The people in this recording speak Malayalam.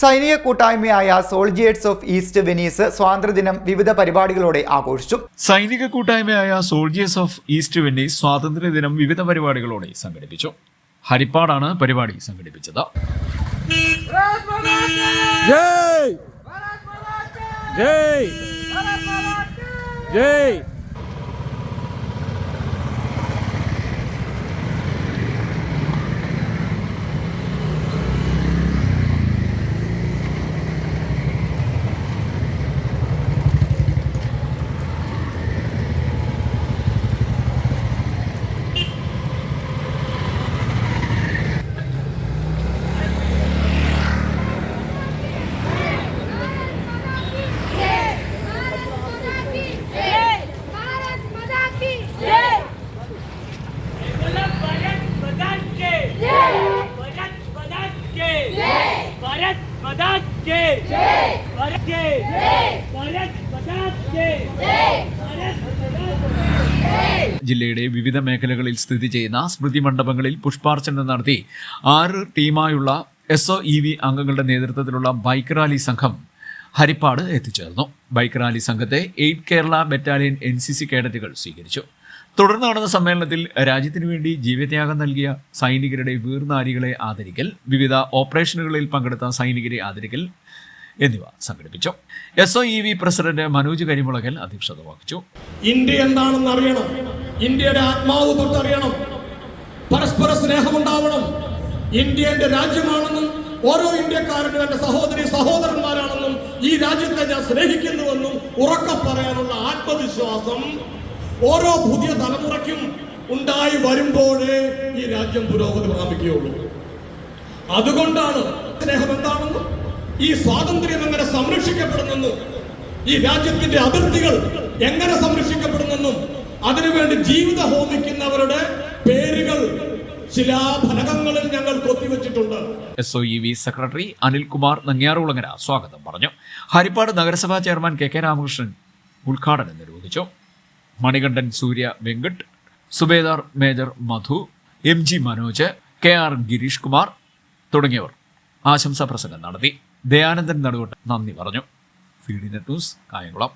സൈനിക കൂട്ടായ്മയായ സോൾജിയേഴ്സ് ഓഫ് ഈസ്റ്റ് വെനീസ് സ്വാതന്ത്ര്യദിനം വിവിധ പരിപാടികളോടെ ആഘോഷിച്ചു. സൈനിക കൂട്ടായ്മയായ സോൾജിയേഴ്സ് ഓഫ് ഈസ്റ്റ് വെനീസ് സ്വാതന്ത്ര്യദിനം വിവിധ പരിപാടികളോടെ സംഘടിപ്പിച്ചു. ഹരിപ്പാടാണ് പരിപാടി സംഘടിപ്പിച്ചത്. ജയ്! ജയ്! ജയ്! വദാജേ ജയ്. വരജേ ജയ്. ജയ്. ജില്ലയുടെ വിവിധ മേഖലകളിൽ സ്ഥിതി ചെയ്യുന്ന സ്മൃതി മണ്ഡപങ്ങളിൽ പുഷ്പാർച്ചന നടത്തി ആറ് ടീമായുള്ള എസ്ഒ ഇ വി അംഗങ്ങളുടെ നേതൃത്വത്തിലുള്ള ബൈക്ക് റാലി സംഘം ഹരിപ്പാട് എത്തിച്ചേർന്നു. ബൈക്ക് റാലി സംഘത്തെ eight Kerala battalion N C C കേഡറ്റുകൾ സ്വീകരിച്ചു. തുടർന്ന് നടന്ന സമ്മേളനത്തിൽ രാജ്യത്തിനു വേണ്ടി ജീവത്യാഗം നൽകിയ സൈനികരുടെ വീർനാരികളെ ആദരിക്കൽ വിവിധ ഓപ്പറേഷനുകളിൽ പങ്കെടുത്ത സൈനികരെ ആദരിക്കൽ എന്നിവ സംഘടിപ്പിച്ചു. S O E V president Manoj Karimulakal അധ്യക്ഷത വഹിച്ചു. ഇന്ത്യ എന്താണെന്ന് അറിയണം. ഇന്ത്യയുടെ ആത്മാവ് തൊട്ടറിയണം. പരസ്പര സ്നേഹമുണ്ടാവണം. ഇന്ത്യ എന്റെ രാജ്യമാണെന്നും ഓരോ ഇന്ത്യക്കാരനും എന്റെ സഹോദരി സഹോദരന്മാരാണെന്നും ഈ രാജ്യത്തെ ഞാൻ സ്നേഹിക്കുന്നുവെന്നും ഉറക്കെ പറയാനുള്ള ആത്മവിശ്വാസം ഓരോ പുതിയ തലമുറയ്ക്കും ഉണ്ടായി വരുമ്പോഴേ ഈ രാജ്യം പുരോഗതി പ്രാപിക്കുകയുള്ളൂ. അതുകൊണ്ടാണ് സ്നേഹം എന്താണെന്നും ഈ സ്വാതന്ത്ര്യം എങ്ങനെ സംരക്ഷിക്കപ്പെടുന്നെന്നും ഈ രാജ്യത്തിന്റെ അതിർത്തികൾ എങ്ങനെ സംരക്ഷിക്കപ്പെടുന്നെന്നും അതിനുവേണ്ടി ജീവിത ഹോമിക്കുന്നവരുടെ പേരുകൾ ശിലാഫലകങ്ങളിൽ ഞങ്ങൾ കൊത്തിവെച്ചിട്ടുണ്ട്. S O E V secretary Anilkumar Nangiyarulangara സ്വാഗതം പറഞ്ഞു. ഹരിപ്പാട് നഗരസഭാ ചെയർമാൻ കെ കെ രാമകൃഷ്ണൻ ഉദ്ഘാടനം നിർവഹിച്ചു. Manikandan Surya Venkat subedar major Madhu M G Manoj K R Girish Kumar തുടങ്ങിയവർ ആശംസാ പ്രസംഗം നടത്തി. ദയാനന്ദൻ നടുവട്ട് നന്ദി പറഞ്ഞു. ഫീഡിനെ ന്യൂസ് കായംകുളം.